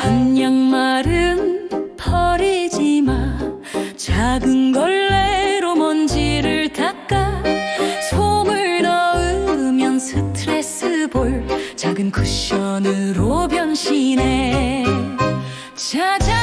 한 양 말은 버리지 마. 작은 걸레로 먼지를 닦아. 솜을 넣으면 스트레스 볼. 작은 쿠션으로 변신해. 짜잔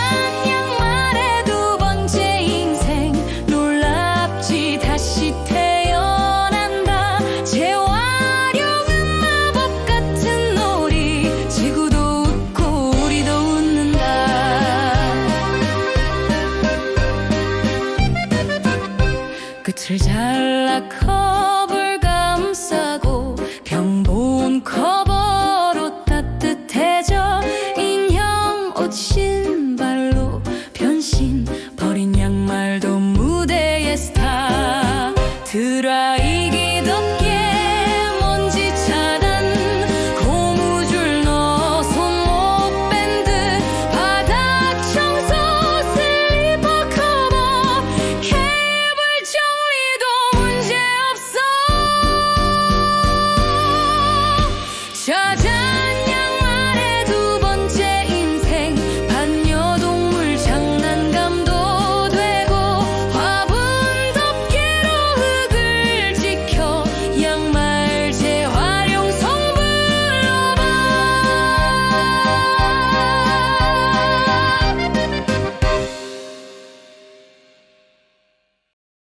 끝을 잘라 컵을 감싸고 병본 커버로 따뜻해져 인형 옷 신발로 변신 버린 양말도 무대의 스타. 드라이